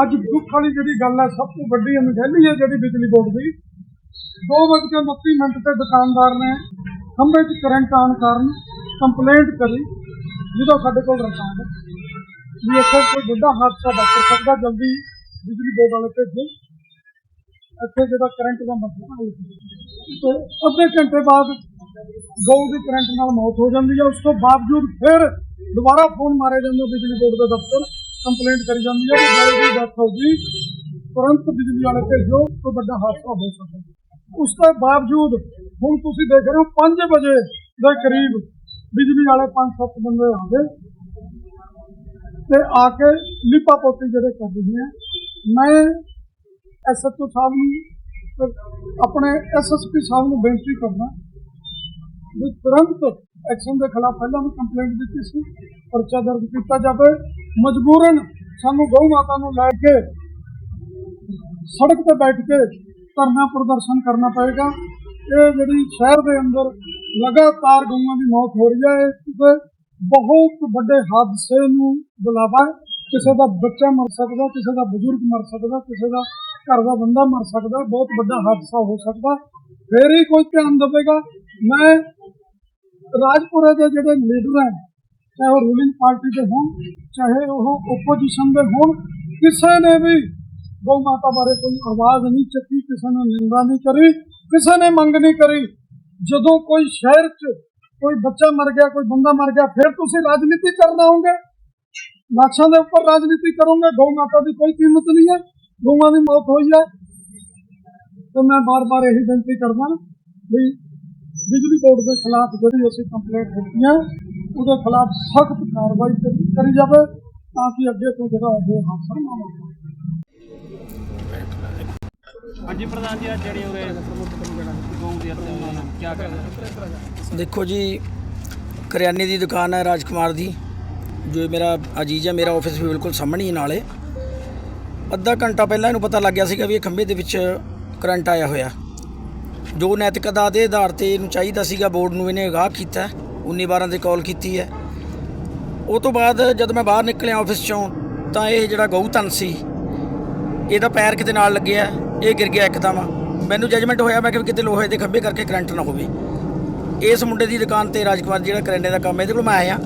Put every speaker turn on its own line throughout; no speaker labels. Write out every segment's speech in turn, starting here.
ਅੱਜ ਦੁੱਖ ਵਾਲੀ ਜਿਹੜੀ ਗੱਲ ਹੈ, ਸਭ ਤੋਂ ਵੱਡੀ ਅਣਗਹਿਲੀ ਹੈ ਜਿਹੜੀ ਬਿਜਲੀ ਬੋਰਡ ਦੀ। ਦੋ ਵਜੇ ਕੇ 29 ਮਿੰਟ ਤੇ ਦੁਕਾਨਦਾਰ ਨੇ ਖੰਭੇ 'ਚ ਕਰੰਟ ਆਉਣ ਕਾਰਨ ਕੰਪਲੇਂਟ ਕਰੀ, ਜਿਹਦਾ ਸਾਡੇ ਕੋਲ ਰਿਕਾਰਡ ਵੀ ਇੱਥੇ ਕੋਈ ਵੱਡਾ ਹਾਦਸਾ ਵਾਪਰ ਸਕਦਾ, ਜਲਦੀ ਬਿਜਲੀ ਬੋਰਡ ਵਾਲੇ ਭੇਜੋ। ਇੱਥੇ ਜਿਹੜਾ ਕਰੰਟ ਦਾ ਮਸਲਾ ਹੈ ਤੇ ਅੱਧੇ ਘੰਟੇ ਬਾਅਦ ਗਊ ਦੀ ਕਰੰਟ ਨਾਲ ਮੌਤ ਹੋ ਜਾਂਦੀ ਹੈ। ਉਸ ਤੋਂ ਬਾਵਜੂਦ ਫਿਰ ਦੁਬਾਰਾ ਫੋਨ ਮਾਰੇ ਜਾਂਦੇ ਬਿਜਲੀ ਬੋਰਡ ਦੇ ਦਫ਼ਤਰ। ਕੰਪਲੇਂਟ ਕਰੀ ਜਾਂਦੀ ਹੈ ਕਿ ਗਊ ਦੀ ਡੈਥ ਹੋ ਗਈ। ਤੁਰੰਤ ਬਿਜਲੀ ਵਾਲੇ ਭੇਜੋ ਕੋਈ ਵੱਡਾ ਹਾਦਸਾ ਹੋ ਸਕਦਾ ਹੈ। ਉਸ ਤੋਂ ਬਾਵਜੂਦ ਹੁਣ ਤੁਸੀਂ ਦੇਖ ਰਹੇ ਹੋ 5 ਵਜੇ ਦੇ ਕਰੀਬ ਬਿਜਲੀ ਵਾਲੇ 5-7 ਬੰਦੇ ਆ ਗਏ। ਤੇ ਆ ਕੇ ਲਿਪਾ ਪੋਤੀ ਜਿਹੜੇ ਕਰ ਰਹੇ ਹੈ ਮੈਂ ਐਸਐਚਓ ਸਾਹਿਬ ਨੂੰ ਤੇ ਆਪਣੇ ਐਸਐਸਪੀ ਸਾਹਿਬ ਨੂੰ ਬੇਨਤੀ ਕਰਨਾ ਵੀ ਤੁਰੰਤ ਐਕਸ਼ਨ ਦੇ ਖਿਲਾਫ ਪਹਿਲਾਂ ਵੀ ਕੰਪਲੇਂਟ ਦਿੱਤੀ ਸੀ, ਪਰਚਾ ਦਰਜ ਕੀਤਾ ਜਾਵੇ। ਮਜਬੂਰਨ ਸਾਨੂੰ ਗਊ ਮਾਤਾ ਨੂੰ ਲੈ ਕੇ ਸੜਕ ਤੇ ਬੈਠ ਕੇ ਧਰਨਾ ਪ੍ਰਦਰਸ਼ਨ ਕਰਨਾ ਪਏਗਾ। ਇਹ ਜਿਹੜੀ ਸ਼ਹਿਰ ਦੇ ਅੰਦਰ ਲਗਾਤਾਰ ਗਊਆਂ ਦੀ ਮੌਤ ਹੋ ਰਹੀ ਹੈ, ਇਹ ਕਿਸੇ ਬਹੁਤ ਵੱਡੇ ਹਾਦਸੇ ਨੂੰ ਬੁਲਾਵਾ ਹੈ। ਕਿਸੇ ਦਾ ਬੱਚਾ ਮਰ ਸਕਦਾ, ਕਿਸੇ ਦਾ ਬਜ਼ੁਰਗ ਮਰ ਸਕਦਾ, ਕਿਸੇ ਦਾ ਘਰ ਦਾ ਬੰਦਾ ਮਰ ਸਕਦਾ, ਬਹੁਤ ਵੱਡਾ ਹਾਦਸਾ ਹੋ ਸਕਦਾ। ਫੇਰ ਹੀ ਕੋਈ ਧਿਆਨ ਦੇਵੇਗਾ। ਮੈਂ ਰਾਜਪੁਰਾ ਦੇ ਜਿਹੜੇ ਲੀਡਰ ਹੈ ਚਾਹੇ ਉਹ ਰੂਲਿੰਗ ਪਾਰਟੀ ਦੇ ਹੋਣ, ਚਾਹੇ ਉਹ ਓਪੋਜੀਸ਼ਨ ਦੇ ਹੋਣ, ਕਿਸੇ ਨੇ ਵੀ ਗਊ ਮਾਤਾ ਬਾਰੇ ਕੋਈ ਆਵਾਜ਼ ਨਹੀਂ ਚੱਕੀ, ਕਿਸੇ ਨੇ ਨਿੰਦਾ ਨਹੀਂ ਕਰੀ, ਕਿਸੇ ਨੇ ਮੰਗ ਨਹੀਂ ਕਰੀ। ਜਦੋਂ ਕੋਈ ਸ਼ਹਿਰ 'ਚ ਕੋਈ ਬੱਚਾ ਮਰ ਗਿਆ, ਕੋਈ ਬੰਦਾ ਮਰ ਗਿਆ, ਫਿਰ ਤੁਸੀਂ ਰਾਜਨੀਤੀ ਕਰਨ ਆਓਗੇ ਲਾਸ਼ਾਂ ਦੇ ਉੱਪਰ ਰਾਜਨੀਤੀ ਕਰੋਗੇ, ਗਊ ਮਾਤਾ ਦੀ ਕੋਈ ਕੀਮਤ ਨਹੀਂ ਹੈ, ਗਊਆਂ ਦੀ ਮੌਤ ਹੋਈ ਹੈ। ਤੇ ਮੈਂ ਬਾਰ-ਬਾਰ ਇਹੀ ਬੇਨਤੀ ਕਰਦਾ ਵੀ ਬਿਜਲੀ ਬੋਰਡ ਦੇ ਖਿਲਾਫ ਜਿਹੜੀ ਅਸੀਂ ਕੰਪਲੇਂਟ ਦਿੱਤੀ ਉਹਦੇ ਖਿਲਾਫ ਸਖਤ ਕਾਰਵਾਈ ਕਰੀ ਕਰੀ ਜਾਵੇ ਤਾਂ ਕਿ ਅੱਗੇ ਤੋਂ ਜਿਹੜਾ ਇਹ ਹਾਦਸਾ ਨਾ ਵਾਪਰੇ
ਹਾਂਜੀ ਪ੍ਰਧਾਨ ਜੀ ਅੱਜ ਜਿਹੜੀ ਉਰੇ ਗਊ ਦੀ ਕੀ ਕਰ
ਦੇਖੋ ਜੀ ਕਰਿਆਨੇ ਦੀ ਦੁਕਾਨ ਹੈ ਰਾਜਕੁਮਾਰ ਦੀ ਜੋ ਮੇਰਾ ਅਜੀਜ਼ ਹੈ ਮੇਰਾ ਆਫਿਸ ਵੀ ਬਿਲਕੁਲ ਸਾਹਮਣੇ ਹੀ ਨਾਲੇ। ਅੱਧਾ ਘੰਟਾ ਪਹਿਲਾਂ ਇਹਨੂੰ ਪਤਾ ਲੱਗ ਗਿਆ ਸੀਗਾ ਵੀ ਇਹ ਖੰਭੇ ਦੇ ਵਿੱਚ ਕਰੰਟ ਆਇਆ ਹੋਇਆ। ਜੋ ਨੈਤਿਕਤਾ ਦੇ ਆਧਾਰ ਤੇ ਇਹਨੂੰ ਚਾਹੀਦਾ ਸੀਗਾ ਬੋਰਡ ਨੂੰ ਇਹਨੇ ਅਗਾਹ ਕੀਤਾ। 19 12 ਤੇ ਕਾਲ ਕੀਤੀ ਹੈ। ਉਹ ਤੋਂ ਬਾਅਦ ਜਦ ਮੈਂ ਬਾਹਰ ਨਿਕਲਿਆ ਆਫਿਸ ਚੋਂ, ਤਾਂ ਇਹ ਜਿਹੜਾ ਗਊ ਧਨ ਸੀ, ਇਹਦਾ ਪੈਰ ਕਿਤੇ ਨਾਲ ਲੱਗਿਆ, ਇਹ ਗਿਰ ਗਿਆ ਇੱਕਦਮ। ਮੈਨੂੰ ਜਜਮੈਂਟ ਹੋਇਆ, ਮੈਂ ਕਿ ਵੀ ਕਿਤੇ ਲੋਹੇ ਦੇ ਖੰਭੇ ਕਰਕੇ ਕਰੰਟ ਨਾ ਹੋਵੇ। ਇਸ ਮੁੰਡੇ ਦੀ ਦੁਕਾਨ ਤੇ ਰਾਜਕੁਮਾਰ ਜਿਹੜਾ ਕਰਿਆਨੇ ਦਾ ਕੰਮ ਇਹਦੇ ਕੋਲ ਮੈਂ ਆਇਆ।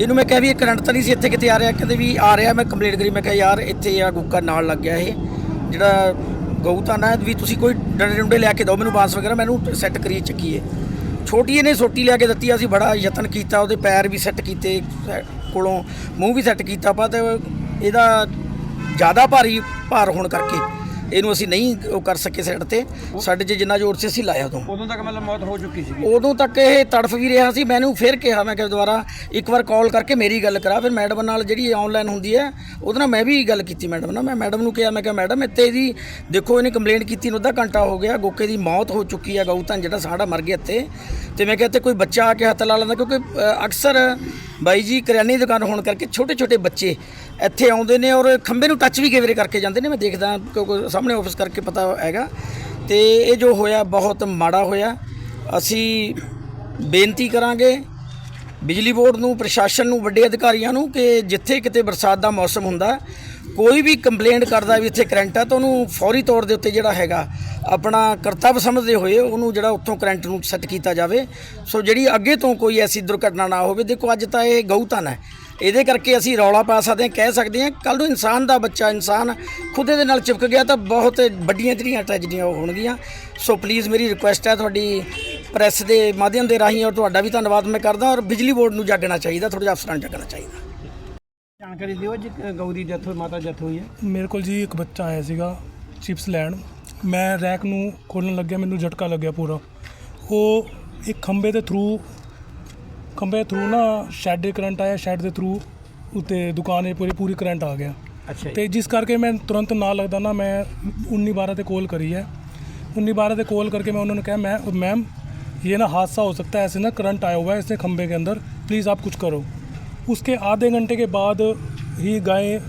ਇਹਨੂੰ ਮੈਂ ਕਿਹਾ ਵੀ ਇਹ ਕਰੰਟ ਤਾਂ ਨਹੀਂ ਸੀ ਇੱਥੇ ਕਿਤੇ ਆ ਰਿਹਾ, ਕਹਿੰਦੇ ਵੀ ਆ ਰਿਹਾ, ਮੈਂ ਕੰਪਲੇਂਟ ਕਰੀ, ਮੈਂ ਕਿਹਾ ਯਾਰ ਇੱਥੇ ਆ ਗੁੱਕਾ ਨਾਲ ਲੱਗ ਗਿਆ ਇਹ। ਜਿਹੜਾ ਗਊ ਤਾਂ ਨਾ ਵੀ ਤੁਸੀਂ ਕੋਈ ਡੰਡੇ ਡੰਡੇ ਲੈ ਕੇ ਦਿਓ, ਮੈਨੂੰ ਬਾਂਸ ਵਗੈਰਾ, ਮੈਨੂੰ ਸੈੱਟ ਕਰੀਏ, ਚੱਕੀਏ। ਛੋਟੀ ਇਹਨੇ ਸੋਟੀ ਲਿਆ ਕੇ ਦਿੱਤੀ, ਅਸੀਂ ਬੜਾ ਯਤਨ ਕੀਤਾ, ਉਹਦੇ ਪੈਰ ਵੀ ਸੈੱਟ ਕੀਤੇ ਸੈ- ਕੋਲੋਂ ਮੂੰਹ ਵੀ ਸੈੱਟ ਕੀਤਾ, ਪਰ ਤੇ ਇਹਦਾ ਜ਼ਿਆਦਾ ਭਾਰੀ ਭਾਰ ਹੋਣ ਕਰਕੇ ਇਹਨੂੰ ਅਸੀਂ ਨਹੀਂ ਉਹ ਕਰ ਸਕੇ ਸਾਈਡ ਤੇ। ਸਾਡੇ 'ਚ ਜਿੰਨਾ ਜ਼ੋਰ ਸੀ ਅਸੀਂ ਲਾਇਆ ਉਦੋਂ।
ਉਦੋਂ ਤੱਕ ਮਤਲਬ ਮੌਤ ਹੋ ਚੁੱਕੀ ਸੀ
ਉਦੋਂ ਤੱਕ ਇਹ ਤੜਫ ਵੀ ਰਿਹਾ ਸੀ। ਮੈਨੂੰ ਫਿਰ ਕਿਹਾ ਮੈਂ ਕਿ ਦੁਬਾਰਾ ਇੱਕ ਵਾਰ ਕਾਲ ਕਰਕੇ ਮੇਰੀ ਗੱਲ ਕਰਾ। ਫਿਰ ਮੈਡਮ ਨਾਲ ਜਿਹੜੀ ਆਨਲਾਈਨ ਹੁੰਦੀ ਹੈ ਉਹਦੇ ਨਾਲ ਮੈਂ ਵੀ ਗੱਲ ਕੀਤੀ ਮੈਡਮ ਨਾਲ। ਮੈਂ ਮੈਡਮ ਨੂੰ ਕਿਹਾ ਮੈਂ ਕਿਹਾ ਮੈਡਮ ਇੱਥੇ ਇਹਦੀ ਦੇਖੋ ਇਹਨੇ ਕੰਪਲੇਂਟ ਕੀਤੀ ਨੂੰ ਅੱਧਾ ਘੰਟਾ ਹੋ ਗਿਆ। ਗੋਕੇ ਦੀ ਮੌਤ ਹੋ ਚੁੱਕੀ ਹੈ ਗਊਤਨ ਜਿਹੜਾ ਸਾਡਾ ਮਰ ਗਿਆ ਇੱਥੇ। ਤੇ ਮੈਂ ਕਿਹਾ ਇੱਥੇ ਕੋਈ ਬੱਚਾ ਆ ਕੇ ਹੱਥ ਲਾ ਲੈਂਦਾ ਕਿਉਂਕਿ ਅਕਸਰ ਬਾਈ ਜੀ, ਕਰਿਆਨੇ ਦੀ ਦੁਕਾਨ ਹੋਣ ਕਰਕੇ ਛੋਟੇ ਛੋਟੇ ਬੱਚੇ ਇੱਥੇ ਆਉਂਦੇ ਨੇ ਔਰ ਖੰਭੇ ਨੂੰ ਟੱਚ ਵੀ ਕਈ ਵਾਰੀ ਕਰਕੇ ਜਾਂਦੇ ਨੇ, ਮੈਂ ਦੇਖਦਾ ਕਿਉਂਕਿ ਸਾਹਮਣੇ ਆਫਿਸ ਕਰਕੇ ਪਤਾ ਹੈਗਾ। ਤੇ ਇਹ ਜੋ ਹੋਇਆ, ਬਹੁਤ ਮਾੜਾ ਹੋਇਆ। ਅਸੀਂ ਬੇਨਤੀ ਕਰਾਂਗੇ ਬਿਜਲੀ ਬੋਰਡ ਨੂੰ, ਪ੍ਰਸ਼ਾਸਨ ਨੂੰ, ਵੱਡੇ ਅਧਿਕਾਰੀਆਂ ਨੂੰ ਕਿ ਜਿੱਥੇ ਕਿਤੇ ਬਰਸਾਤ ਦਾ ਮੌਸਮ ਹੁੰਦਾ ਕੋਈ ਵੀ ਕੰਪਲੇਂਟ ਕਰਦਾ ਵੀ ਇੱਥੇ ਕਰੰਟ ਆ, ਤਾਂ ਉਹਨੂੰ ਫੌਰੀ ਤੌਰ ਦੇ ਉੱਤੇ ਜਿਹੜਾ ਹੈਗਾ, ਆਪਣਾ ਕਰਤੱਵ ਸਮਝਦੇ ਹੋਏ ਉਹਨੂੰ ਜਿਹੜਾ ਉੱਥੋਂ ਕਰੰਟ ਨੂੰ ਸੈੱਟ ਕੀਤਾ ਜਾਵੇ। ਸੋ ਜਿਹੜੀ ਅੱਗੇ ਤੋਂ ਕੋਈ ਐਸੀ ਦੁਰਘਟਨਾ ਨਾ ਹੋਵੇ, ਦੇਖੋ ਅੱਜ ਤਾਂ ਇਹ ਗਊਤਨ ਹੈ। ਇਹਦੇ ਕਰਕੇ ਅਸੀਂ ਰੌਲਾ ਪਾ ਸਕਦੇ ਹਾਂ, ਕਹਿ ਸਕਦੇ ਹਾਂ ਕੱਲ ਨੂੰ ਇਨਸਾਨ ਦਾ ਬੱਚਾ, ਇਨਸਾਨ ਖੁਦ ਇਹਦੇ ਨਾਲ ਚਿਪਕ ਗਿਆ ਤਾਂ ਬਹੁਤ ਵੱਡੀਆਂ ਜਿਹੜੀਆਂ ਟ੍ਰੈਜਡੀਆਂ ਉਹ ਹੋਣਗੀਆਂ। ਸੋ ਪਲੀਜ਼ ਮੇਰੀ ਰਿਕੁਐਸਟ ਹੈ ਤੁਹਾਡੀ ਪ੍ਰੈਸ ਦੇ ਮਾਧਿਅਮ ਦੇ ਰਾਹੀਂ ਔਰ ਤੁਹਾਡਾ ਵੀ ਧੰਨਵਾਦ ਮੈਂ ਕਰਦਾ ਔਰ ਬਿਜਲੀ ਬੋਰਡ ਨੂੰ ਜਾਗਣਾ ਚਾਹੀਦਾ ਥੋੜਾ ਜਿਹਾ ਅਫਸਰਾਂ ਨੂੰ ਜਾਗਣਾ ਚਾਹੀਦਾ।
ਜਾਣਕਾਰੀ ਦਿਓ ਜੀ ਗਊ ਦੀ ਡੈਥ ਹੋਈ ਮਾਤਾ ਡੈਥ ਹੋਈ ਹੈ
ਮੇਰੇ ਕੋਲ ਜੀ ਇੱਕ ਬੱਚਾ ਆਇਆ ਸੀਗਾ ਚਿਪਸ ਲੈਣ ਮੈਂ ਰੈਕ ਨੂੰ ਖੋਲਣ ਲੱਗਿਆ ਮੈਨੂੰ ਝਟਕਾ ਲੱਗਿਆ ਪੂਰਾ ਉਹ ਇੱਕ ਖੰਬੇ ਦੇ ਥਰੂ ਖੰਬੇ ਥਰੂ ਨਾ ਸ਼ੈਡ ਦੇ ਕਰੰਟ ਆਇਆ ਸ਼ੈਡ ਦੇ ਥਰੂ ਉੱਤੇ ਦੁਕਾਨ ਦੇ ਪੂਰੀ ਪੂਰੀ ਕਰੰਟ ਆ ਗਿਆ
ਅੱਛਾ
ਤੇ ਜਿਸ ਕਰਕੇ ਮੈਂ ਤੁਰੰਤ ਨਾਲ ਲੱਗਦਾ ਨਾ ਮੈਂ 19 12 ਤੇ कॉल करी है 19 12 पे कॉल करके मैं उन्होंने कहा मैम मैम ये ना हादसा हो सकता है ऐसे ना करंट आया हुआ है इससे खंबे के अंदर प्लीज़ आप कुछ करो उसके आधे घंटे के बाद ही गाय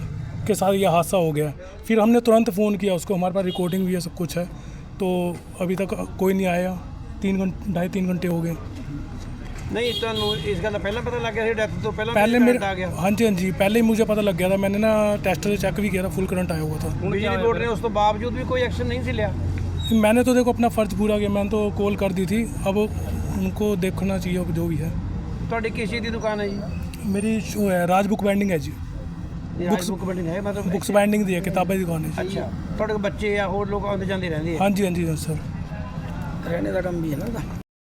के साथ ये हादसा हो गया फिर हमने तुरंत फ़ोन किया उसको हमारे पास रिकॉर्डिंग भी है सब कुछ है तो अभी तक कोई नहीं आया तीन घंटे ढाई तीन घंटे हो गए
ਨਹੀਂ ਤੁਹਾਨੂੰ ਇਸ ਗੱਲ ਦਾ ਪਹਿਲਾਂ ਪਤਾ ਲੱਗ ਗਿਆ ਸੀ ਡੈਥ ਤੋਂ ਪਹਿਲਾਂ
पहले
ਵੀ
मेरे
current आ गया
हाँ जी हाँ जी पहले ही मुझे पता लग गया था मैंने ना टेस्ट से चेक भी किया था फुल करंट आया हुआ था
ਬਿਜਲੀ ਬੋਰਡ ਨੇ ਉਸ ਤੋਂ ਬਾਵਜੂਦ ਵੀ ਕੋਈ ਐਕਸ਼ਨ ਨਹੀਂ ਸੀ ਲਿਆ
मैंने तो देखो अपना फ़र्ज पूरा किया मैंने तो कॉल कर दी थी अब उनको देखना चाहिए अब जो भी है
ਤੁਹਾਡੀ ਕਿਸ ਚੀਜ਼ ਦੀ ਦੁਕਾਨ ਹੈ ਜੀ
ਮੇਰੀ ਸ਼ੋ ਹੈ ਰਾਜ ਬੁੱਕ ਬੈਂਡਿੰਗ ਹੈ ਜੀ।
ਬੁੱਕਸ ਬੁੱਕ ਬਿਲਡਿੰਗ ਹੈ ਮਤਲਬ
ਬੁੱਕਸ ਬਾਈਂਡਿੰਗ ਦੀ ਹੈ ਕਿਤਾਬਾਂ ਦੀ ਦੁਕਾਨ
ਅੱਛਾ। ਤੁਹਾਡੇ ਕੋਲ ਬੱਚੇ ਆ ਹੋਰ ਲੋਕ ਆਉਂਦੇ ਜਾਂਦੇ ਰਹਿੰਦੇ ਆ?
ਹਾਂਜੀ ਹਾਂਜੀ ਸਰ
ਰਹਿਣੇ ਦਾ ਕੰਮ ਵੀ ਹੈ ਨਾ ਉਹਦਾ।